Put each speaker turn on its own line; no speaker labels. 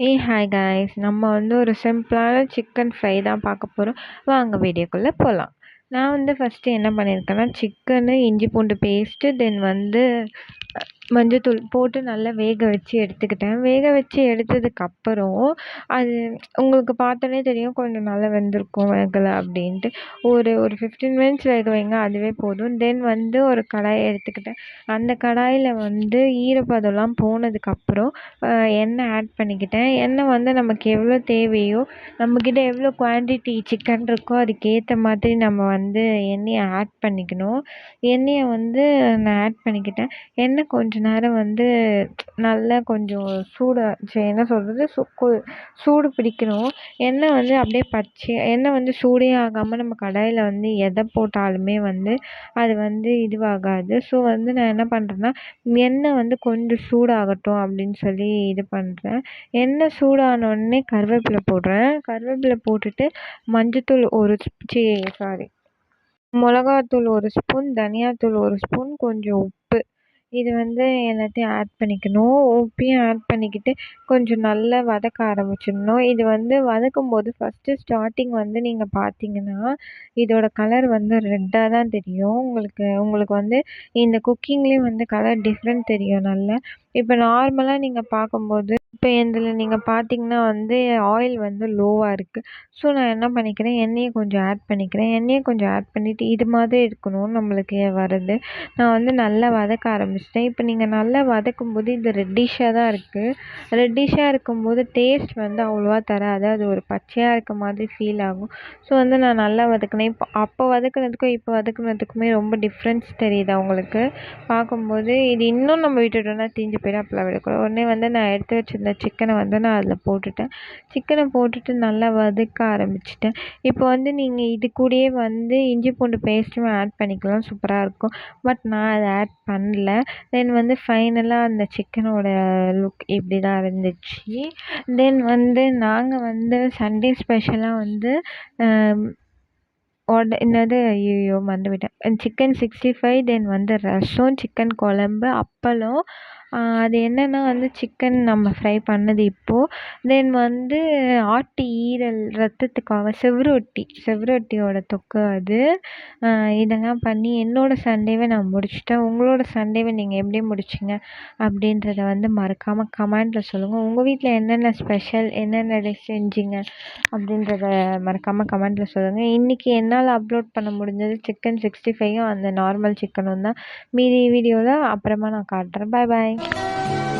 ஏய் hi guys நம்ம வந்து ஒரு சிம்பிளான சிக்கன் ஃப்ரை தான் பார்க்க போகிறோம் வாங்க வீடியோக்குள்ளே போகலாம் நான் வந்து ஃபஸ்ட்டு என்ன பண்ணியிருக்கேன்னா சிக்கனு இஞ்சி பூண்டு பேஸ்ட்டு தென் வந்து மஞ்சத்தூள் போட்டு நல்லா வேக வச்சு எடுத்துக்கிட்டேன். வேக வச்சு எடுத்ததுக்கப்புறம் அது உங்களுக்கு பார்த்தோன்னே தெரியும் கொஞ்சம் நல்லா வெந்திருக்கும் வேகலை அப்படின்ட்டு. ஒரு ஒரு ஃபிஃப்டீன் மினிட்ஸ் வேக வைங்க அதுவே போதும். தென் வந்து ஒரு கடாயை எடுத்துக்கிட்டேன். அந்த கடாயில் வந்து ஈரப்பதம்லாம் போனதுக்கப்புறம் எண்ணெய் ஆட் பண்ணிக்கிட்டேன். எண்ணெய் வந்து நமக்கு எவ்வளோ தேவையோ நம்மக்கிட்ட எவ்வளோ குவான்டிட்டி சிக்கன் இருக்கோ அதுக்கேற்ற மாதிரி நம்ம வந்து எண்ணெயை ஆட் பண்ணிக்கணும். எண்ணெயை வந்து நான் ஆட் பண்ணிக்கிட்டேன். எண்ணெய் கொஞ்சம் நேரம் வந்து நல்லா கொஞ்சம் சூடாக என்ன சொல்கிறது சு சூடு பிடிக்கணும். எண்ணெய் வந்து அப்படியே பச்சை எண்ணெய் வந்து சூடே ஆகாமல் நம்ம கடாயில் வந்து எதை போட்டாலுமே வந்து அது வந்து இதுவாகாது. ஸோ வந்து நான் என்ன பண்ணுறேன்னா எண்ணெய் வந்து கொஞ்சம் சூடாகட்டும் அப்படின்னு சொல்லி இது பண்ணுறேன் எண்ணெய் சூடானோடனே கருவேப்பிலை போடுறேன். கருவேப்பிலை போட்டுட்டு மஞ்சத்தூள் ஒரு சி சாரி மிளகாத்தூள் ஒரு ஸ்பூன் தனியாத்தூள் ஒரு ஸ்பூன் கொஞ்சம் இது வந்து எல்லாத்தையும் ஆட் பண்ணிக்கணும். உப்பையும் ஆட் பண்ணிக்கிட்டு கொஞ்சம் நல்லா வதக்க ஆரம்பிச்சிடணும். இது வந்து வதக்கும் போது ஃபஸ்ட்டு ஸ்டார்டிங் வந்து நீங்கள் பார்த்தீங்கன்னா இதோட கலர் வந்து ரெட்டாக தான் தெரியும். உங்களுக்கு உங்களுக்கு வந்து இந்த குக்கிங்லேயும் வந்து கலர் டிஃப்ரெண்ட் தெரியும். நல்லா இப்போ நார்மலாக நீங்கள் பார்க்கும்போது இப்போ இதில் நீங்கள் பார்த்தீங்கன்னா வந்து ஆயில் வந்து லோவாக இருக்குது ஸோ நான் என்ன பண்ணிக்கிறேன்? எண்ணெயை கொஞ்சம் ஆட் பண்ணிக்கிறேன். எண்ணெயை கொஞ்சம் ஆட் பண்ணிவிட்டு இது மாதிரி இருக்கணும் நம்மளுக்கு வருது. நான் வந்து நல்லா வதக்க ஆரம்பிச்சிட்டேன். இப்போ நீங்கள் நல்லா வதக்கும்போது இது ரெட்டிஷாக தான் இருக்குது ரெட்டிஷாக இருக்கும்போது டேஸ்ட் வந்து அவ்வளோவா தராது. அது ஒரு பச்சையாக இருக்க மாதிரி ஃபீல் ஆகும். ஸோ வந்து நான் நல்லா வதக்கினேன். இப்போ அப்போ வதக்குனதுக்கும் இப்போ வதக்குனதுக்குமே ரொம்ப டிஃப்ரென்ஸ் தெரியுது அவங்களுக்கு பார்க்கும்போது இது இன்னும் நம்ம விட்டுட்டோம்னா தீஞ்சு போயிடும் அப்போலாம் விடக்கூடாது உடனே வந்து நான் எடுத்து வச்சுருந்த சிக்கனை வந்து நான் அதில் போட்டுட்டேன். சிக்கனை போட்டுட்டு நல்லா வதக்க ஆரம்பிச்சிட்டேன். இப்போ வந்து நீங்கள் இது கூடயே வந்து இஞ்சி பூண்டு பேஸ்ட்டும் ஆட் பண்ணிக்கலாம். சூப்பராக இருக்கும். பட் நான் அதை ஆட் பண்ணல. தென் வந்து ஃபைனலாக அந்த சிக்கனோட லுக் இப்படி தான் இருந்துச்சு. தென் வந்து நாங்கள் வந்து சண்டே ஸ்பெஷலாக வந்து உட என்னது ஐயையோ மறந்துவிட்டேன். சிக்கன் சிக்ஸ்டி ஃபைவ் தென் வந்து ரசம் சிக்கன் குழம்பு அப்பளம் அது என்னென்னா வந்து சிக்கன் நம்ம ஃப்ரை பண்ணது இப்போது தென் வந்து ஆட்டு ஈரல் ரத்தத்துக்காக செவரொட்டி செவரொட்டியோட தொக்கு அது. இதெல்லாம் பண்ணி என்னோடய சண்டேவை நான் முடிச்சிட்டேன். உங்களோட சண்டேவை நீங்கள் எப்படி முடிச்சிங்க அப்படின்றத வந்து மறக்காமல் கமெண்டில் சொல்லுங்கள் உங்கள் வீட்டில் என்னென்ன ஸ்பெஷல் என்னென்ன டிஷ் செஞ்சீங்க அப்படின்றத மறக்காமல் கமெண்ட்டில் சொல்லுங்கள் இன்றைக்கி என்னால் அப்லோட் பண்ண முடிஞ்சது சிக்கன் சிக்ஸ்டி ஃபைவும் அந்த நார்மல் சிக்கனும் தான். மீதி வீடியோவில் அப்புறமா நான் காட்டுறேன். பாய் பாய் イ